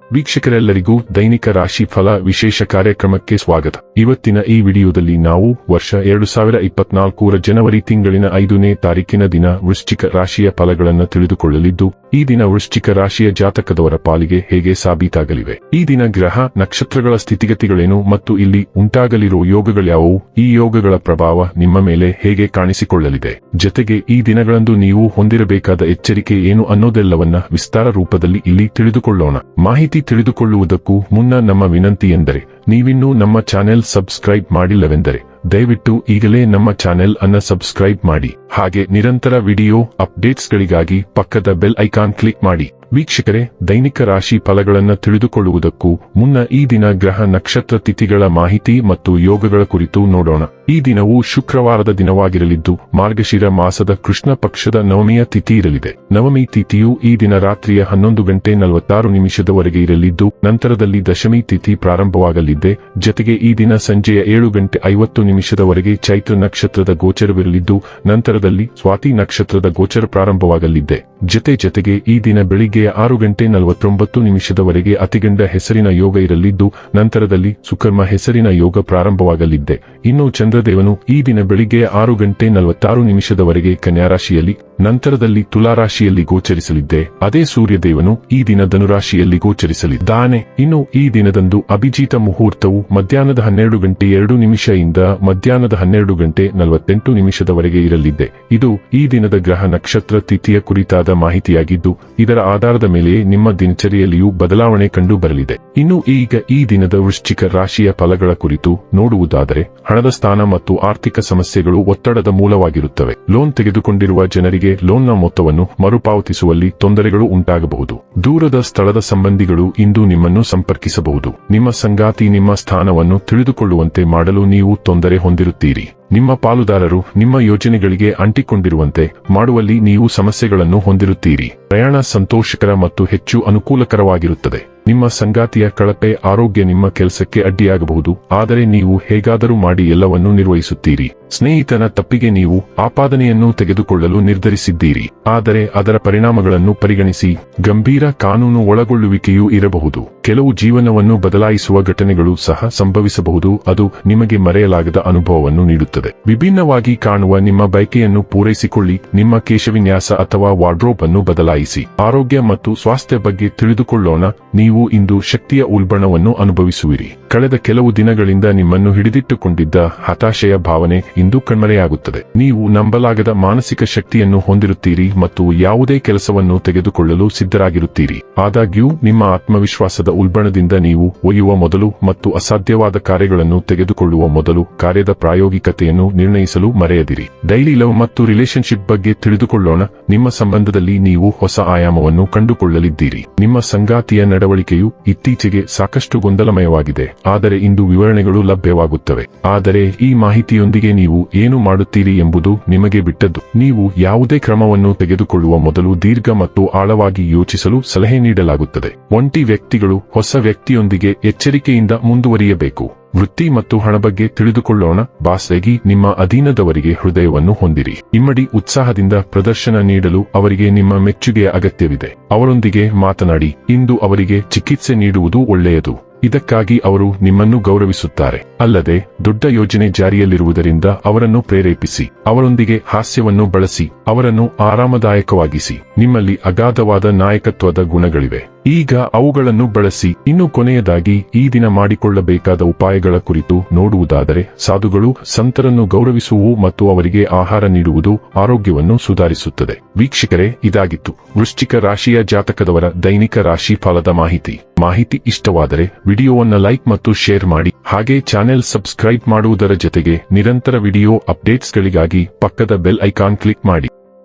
ವೀಕ್ಷಕರೆಲ್ಲರಿಗೂ ದೈನಿಕ ರಾಶಿ ಫಲ ವಿಶೇಷ ಕಾರ್ಯಕ್ರಮಕ್ಕೆ ಸ್ವಾಗತ. ಇವತ್ತಿನ ಈ ವಿಡಿಯೋದಲ್ಲಿ ನಾವು ವರ್ಷ ಎರಡು ಸಾವಿರ ಇಪ್ಪತ್ನಾಲ್ಕರ ಜನವರಿ ತಿಂಗಳಿನ ಐದನೇ ತಾರೀಕಿನ ದಿನ ವೃಶ್ಚಿಕ ರಾಶಿಯ ಫಲಗಳನ್ನು ತಿಳಿದುಕೊಳ್ಳಲಿದ್ದು ಈ ದಿನ ವೃಶ್ಚಿಕ ರಾಶಿಯ ಜಾತಕದವರ ಪಾಲಿಗೆ ಹೇಗೆ ಸಾಬೀತಾಗಲಿವೆ? ಈ ದಿನ ಗ್ರಹ, ನಕ್ಷತ್ರಗಳ ಸ್ಥಿತಿಗತಿಗಳೇನು ಮತ್ತು ಇಲ್ಲಿ ಉಂಟಾಗಲಿರುವ ಯೋಗಗಳ್ಯಾವು ಈ ಯೋಗಗಳ ಪ್ರಭಾವ ನಿಮ್ಮ ಮೇಲೆ ಹೇಗೆ ಕಾಣಿಸಿಕೊಳ್ಳಲಿದೆ? ಜತೆಗೆ ಈ ದಿನಗಳಂದು ನೀವು ಹೊಂದಿರಬೇಕಾದ ಎಚ್ಚರಿಕೆ ಏನು ಅನ್ನೋದೆಲ್ಲವನ್ನ ವಿಸ್ತಾರ ರೂಪದಲ್ಲಿ ಇಲ್ಲಿ ತಿಳಿದುಕೊಳ್ಳೋಣ. ಮಾಹಿತಿ ತಿಳಿದುಕೊಳ್ಳುವುದಕ್ಕೂ ಮುನ್ನ ನಮ್ಮ ವಿನಂತಿ ಎಂದರೆ ನೀವಿನ್ನೂ ನಮ್ಮ ಚಾನೆಲ್ ಸಬ್ಸ್ಕ್ರೈಬ್ ಮಾಡಿಲ್ಲವೆಂದರೆ ದಯವಿಟ್ಟು ಈಗಲೇ ನಮ್ಮ ಚಾನೆಲ್ ಅನ್ನ ಸಬ್ಸ್ಕ್ರೈಬ್ ಮಾಡಿ. ಹಾಗೆ ನಿರಂತರ ವಿಡಿಯೋ ಅಪ್ಡೇಟ್ಸ್ಗಳಿಗಾಗಿ ಪಕ್ಕದ ಬೆಲ್ ಐಕಾನ್ ಕ್ಲಿಕ್ ಮಾಡಿ. ವೀಕ್ಷಕರೇ, ದೈನಿಕ ರಾಶಿ ಫಲಗಳನ್ನು ತಿಳಿದುಕೊಳ್ಳುವುದಕ್ಕೂ ಮುನ್ನ ಈ ದಿನ ಗ್ರಹ ನಕ್ಷತ್ರ ತಿಥಿಗಳ ಮಾಹಿತಿ ಮತ್ತು ಯೋಗಗಳ ಕುರಿತು ನೋಡೋಣ. ಈ ದಿನವು ಶುಕ್ರವಾರದ ದಿನವಾಗಿರಲಿದ್ದು, ಮಾರ್ಗಶಿರ ಮಾಸದ ಕೃಷ್ಣ ಪಕ್ಷದ ನವಮಿಯ ತಿಥಿ ಇರಲಿದೆ. ನವಮಿ ತಿಥಿಯು ಈ ದಿನ ರಾತ್ರಿಯ ಹನ್ನೊಂದು ಗಂಟೆ ನಲವತ್ತಾರು ನಿಮಿಷದವರೆಗೆ ಇರಲಿದ್ದು, ನಂತರದಲ್ಲಿ ದಶಮಿ ತಿಥಿ ಪ್ರಾರಂಭವಾಗಲಿದೆ. ಜತೆಗೆ ಈ ದಿನ ಸಂಜೆಯ ಏಳು ಗಂಟೆ ಐವತ್ತು ನಿಮಿಷದವರೆಗೆ ಚೈತ್ರ ನಕ್ಷತ್ರದ ಗೋಚರವಿರಲಿದ್ದು, ನಂತರದಲ್ಲಿ ಸ್ವಾತಿ ನಕ್ಷತ್ರದ ಗೋಚರ ಪ್ರಾರಂಭವಾಗಲಿದೆ. ಜತೆ ಜೊತೆಗೆ ಈ ದಿನ ಬೆಳಿಗ್ಗೆಯ ಆರು ಗಂಟೆ ನಲವತ್ತೊಂಬತ್ತು ನಿಮಿಷದವರೆಗೆ ಅತಿಗಂಡ ಹೆಸರಿನ ಯೋಗ ಇರಲಿದ್ದು, ನಂತರದಲ್ಲಿ ಸುಕರ್ಮ ಹೆಸರಿನ ಯೋಗ ಪ್ರಾರಂಭವಾಗಲಿದ್ದೆ. ಇನ್ನು ಚಂದ್ರದೇವನು ಈ ದಿನ ಬೆಳಿಗ್ಗೆ ಆರು ಗಂಟೆ ನಲವತ್ತಾರು ನಿಮಿಷದವರೆಗೆ ಕನ್ಯಾರಾಶಿಯಲ್ಲಿ ನಂತರದಲ್ಲಿ ತುಲಾರಾಶಿಯಲ್ಲಿ ಗೋಚರಿಸಲಿದ್ದೆ. ಅದೇ ಸೂರ್ಯದೇವನು ಈ ದಿನ ಧನುರಾಶಿಯಲ್ಲಿ ಗೋಚರಿಸಲಿದ್ದಾನೆ. ಇನ್ನು ಈ ದಿನದಂದು ಅಭಿಜಿತ ಮುಹೂರ್ತವು ಮಧ್ಯಾಹ್ನದ ಹನ್ನೆರಡು ಗಂಟೆ ಎರಡು ನಿಮಿಷದಿಂದ ಮಧ್ಯಾಹ್ನದ ಹನ್ನೆರಡು ಗಂಟೆ ನಲವತ್ತೆಂಟು ನಿಮಿಷದವರೆಗೆ ಇರಲಿದೆ ಇದು ಈ ದಿನದ ಗ್ರಹ ನಕ್ಷತ್ರ ತಿಥಿಯ ಕುರಿತಾದ ಮಾಹಿತಿಯಾಗಿದ್ದು, ಇದರ ಆಧಾರದ ಮೇಲೆಯೇ ನಿಮ್ಮ ದಿನಚರಿಯಲ್ಲಿಯೂ ಬದಲಾವಣೆ ಕಂಡು ಬರಲಿದೆ ಇನ್ನು ಈಗ ಈ ದಿನದ ವೃಶ್ಚಿಕ ರಾಶಿಯ ಫಲಗಳ ಕುರಿತು ನೋಡುವುದಾದರೆ, ಹಣದ ಸ್ಥಾನ ಮತ್ತು ಆರ್ಥಿಕ ಸಮಸ್ಯೆಗಳು ಒತ್ತಡದ ಮೂಲವಾಗಿರುತ್ತವೆ. ಲೋನ್ ತೆಗೆದುಕೊಂಡಿರುವ ಜನರಿಗೆ ಲೋನ್ನ ಮೊತ್ತವನ್ನು ಮರುಪಾವತಿಸುವಲ್ಲಿ ತೊಂದರೆಗಳು ಉಂಟಾಗಬಹುದು. ದೂರದ ಸ್ಥಳದ ಸಂಬಂಧಿಗಳು ಇಂದು ನಿಮ್ಮನ್ನು ಸಂಪರ್ಕಿಸಬಹುದು. ನಿಮ್ಮ ಸಂಗಾತಿ ನಿಮ್ಮ ಸ್ಥಾನವನ್ನು ತಿಳಿದುಕೊಳ್ಳುವಂತೆ ಮಾಡಲು ನೀವು ತೊಂದರೆ ಹೊಂದಿರುತ್ತೀರಿ. ನಿಮ್ಮ ಪಾಲುದಾರರು ನಿಮ್ಮ ಯೋಜನೆಗಳಿಗೆ ಅಂಟಿಕೊಂಡಿರುವಂತೆ ಮಾಡುವಲ್ಲಿ ನೀವು ಸಮಸ್ಯೆಗಳನ್ನು ಹೊಂದಿರುತ್ತೀರಿ. ಪ್ರಯಾಣ ಸಂತೋಷಕರ ಮತ್ತು ಹೆಚ್ಚು ಅನುಕೂಲಕರವಾಗಿರುತ್ತದೆ. ನಿಮ್ಮ ಸಂಗಾತಿಯ ಕಳಪೆ ಆರೋಗ್ಯ ನಿಮ್ಮ ಕೆಲಸಕ್ಕೆ ಅಡ್ಡಿಯಾಗಬಹುದು, ಆದರೆ ನೀವು ಹೇಗಾದರೂ ಮಾಡಿ ಎಲ್ಲವನ್ನೂ ನಿರ್ವಹಿಸುತ್ತೀರಿ. ಸ್ನೇಹಿತನ ತಪ್ಪಿಗೆ ನೀವು ಆಪಾದನೆಯನ್ನು ತೆಗೆದುಕೊಳ್ಳಲು ನಿರ್ಧರಿಸಿದ್ದೀರಿ, ಆದರೆ ಅದರ ಪರಿಣಾಮಗಳನ್ನು ಪರಿಗಣಿಸಿ, ಗಂಭೀರ ಕಾನೂನು ಒಳಗೊಳ್ಳುವಿಕೆಯೂ ಇರಬಹುದು. ಕೆಲವು ಜೀವನವನ್ನು ಬದಲಾಯಿಸುವ ಘಟನೆಗಳು ಸಹ ಸಂಭವಿಸಬಹುದು, ಅದು ನಿಮಗೆ ಮರೆಯಲಾಗದ ಅನುಭವವನ್ನು ನೀಡುತ್ತದೆ. ವಿಭಿನ್ನವಾಗಿ ಕಾಣುವ ನಿಮ್ಮ ಬಯಕೆಯನ್ನು ಪೂರೈಸಿಕೊಳ್ಳಿ, ನಿಮ್ಮ ಕೇಶವಿನ್ಯಾಸ ಅಥವಾ ವಾರ್ಡ್ರೋಬ್ ಅನ್ನು ಬದಲಾಯಿಸಿ. ಆರೋಗ್ಯ ಮತ್ತು ಸ್ವಾಸ್ಥ್ಯ ಬಗ್ಗೆ ತಿಳಿದುಕೊಳ್ಳೋಣ, ನೀವು ಇಂದು ಶಕ್ತಿಯ ಉಲ್ಬಣವನ್ನು ಅನುಭವಿಸುವಿರಿ. ಕಳೆದ ಕೆಲವು ದಿನಗಳಿಂದ ನಿಮ್ಮನ್ನು ಹಿಡಿದಿಟ್ಟುಕೊಂಡಿದ್ದ ಹತಾಶೆಯ ಭಾವನೆ ಇಂದು ಕಣ್ಮರೆಯಾಗುತ್ತದೆ. ನೀವು ನಂಬಲಾಗದ ಮಾನಸಿಕ ಶಕ್ತಿಯನ್ನು ಹೊಂದಿರುತ್ತೀರಿ ಮತ್ತು ಯಾವುದೇ ಕೆಲಸವನ್ನು ತೆಗೆದುಕೊಳ್ಳಲು ಸಿದ್ಧರಾಗಿರುತ್ತೀರಿ. ಆದಾಗ್ಯೂ, ನಿಮ್ಮ ಆತ್ಮವಿಶ್ವಾಸದ ಉಲ್ಬಣದಿಂದ ನೀವು ಒಯ್ಯುವ ಮೊದಲು ಮತ್ತು ಅಸಾಧ್ಯವಾದ ಕಾರ್ಯಗಳನ್ನು ತೆಗೆದುಕೊಳ್ಳುವ ಮೊದಲು ಕಾರ್ಯದ ಪ್ರಾಯೋಗಿಕತೆಯನ್ನು ನಿರ್ಣಯಿಸಲು ಮರೆಯದಿರಿ. ಡೈಲಿ ಲವ್ ಮತ್ತು ರಿಲೇಶನ್ಶಿಪ್ ಬಗ್ಗೆ ತಿಳಿದುಕೊಳ್ಳೋಣ. ನಿಮ್ಮ ಸಂಬಂಧದಲ್ಲಿ ನೀವು ಹೊಸ ಆಯಾಮವನ್ನು ಕಂಡುಕೊಳ್ಳಲಿದ್ದೀರಿ. ನಿಮ್ಮ ಸಂಗಾತಿಯ ನಡವಳಿಕೆಯು ಇತ್ತೀಚೆಗೆ ಸಾಕಷ್ಟು ಗೊಂದಲಮಯವಾಗಿದೆ. ಆದರೆ ಇಂದು ವಿವರಣೆಗಳು ಲಭ್ಯವಾಗುತ್ತವೆ. ಆದರೆ ಈ ಮಾಹಿತಿಯೊಂದಿಗೆ ನೀವು ಏನು ಮಾಡುತ್ತೀರಿ ಎಂಬುದು ನಿಮಗೆ ಬಿಟ್ಟದ್ದು. ನೀವು ಯಾವುದೇ ಕ್ರಮವನ್ನು ತೆಗೆದುಕೊಳ್ಳುವ ಮೊದಲು ದೀರ್ಘ ಮತ್ತು ಆಳವಾಗಿ ಯೋಚಿಸಲು ಸಲಹೆ ನೀಡಲಾಗುತ್ತದೆ. ಒಂಟಿ ವ್ಯಕ್ತಿಗಳು ಹೊಸ ವ್ಯಕ್ತಿಯೊಂದಿಗೆ ಎಚ್ಚರಿಕೆಯಿಂದ ಮುಂದುವರಿಯಬೇಕು. ವೃತ್ತಿ ಮತ್ತು ಹಣ ಬಗ್ಗೆ ತಿಳಿದುಕೊಳ್ಳೋಣ. ಬಾಸ್ಗಾಗಿ ನಿಮ್ಮ ಅಧೀನದವರಿಗೆ ಹೃದಯವನ್ನು ಹೊಂದಿರಿ. ಇಮ್ಮಡಿ ಉತ್ಸಾಹದಿಂದ ಪ್ರದರ್ಶನ ನೀಡಲು ಅವರಿಗೆ ನಿಮ್ಮ ಮೆಚ್ಚುಗೆಯ ಅಗತ್ಯವಿದೆ. ಅವರೊಂದಿಗೆ ಮಾತನಾಡಿ, ಇಂದು ಅವರಿಗೆ ಚಿಕಿತ್ಸೆ ನೀಡುವುದು ಒಳ್ಳೆಯದು. ಇದಕ್ಕಾಗಿ ಅವರು ನಿಮ್ಮನ್ನು ಗೌರವಿಸುತ್ತಾರೆ. ಅಲ್ಲದೆ, ದೊಡ್ಡ ಯೋಜನೆ ಜಾರಿಯಲ್ಲಿರುವುದರಿಂದ ಅವರನ್ನು ಪ್ರೇರೇಪಿಸಿ, ಅವರೊಂದಿಗೆ ಹಾಸ್ಯವನ್ನು ಬಳಸಿ, ಅವರನ್ನು ಆರಾಮದಾಯಕವಾಗಿಸಿ. ನಿಮ್ಮಲ್ಲಿ ಅಗಾಧವಾದ ನಾಯಕತ್ವದ ಗುಣಗಳಿವೆ. ಈಗ ಅವುಗಳನ್ನು ಬಳಸಿ ಇನ್ನು ಕೊನೆಯದಾಗಿ ಈ ದಿನ ಮಾಡಿಕೊಳ್ಳಬೇಕಾದ ಉಪಾಯಗಳ ಕುರಿತು ನೋಡುವುದಾದರೆ ಸಾಧುಗಳು ಸಂತರನ್ನು ಗೌರವಿಸುವು ಮತ್ತು ಅವರಿಗೆ ಆಹಾರ ನೀಡುವುದು ಆರೋಗ್ಯವನ್ನು ಸುಧಾರಿಸುತ್ತದೆ. ವೀಕ್ಷಕರೇ, ಇದಾಗಿತ್ತು. ವೃಶ್ಚಿಕ ರಾಶಿಯ ಜಾತಕದವರ ದೈನಿಕ ರಾಶಿ ಫಲದ ಮಾಹಿತಿ. ಮಾಹಿತಿ ಇಷ್ಟವಾದರೆ ವಿಡಿಯೋವನ್ನ ಲೈಕ್ ಮತ್ತು ಶೇರ್ ಮಾಡಿ. ಹಾಗೆ ಚಾನೆಲ್ ಸಬ್ಸ್ಕ್ರೈಬ್ ಮಾಡುವುದರ ಜೊತೆಗೆ ನಿರಂತರ ವಿಡಿಯೋ ಅಪ್ಡೇಟ್ಸ್ಗಳಿಗಾಗಿ ಪಕ್ಕದ ಬೆಲ್ ಐಕಾನ್ ಕ್ಲಿಕ್ ಮಾಡಿ.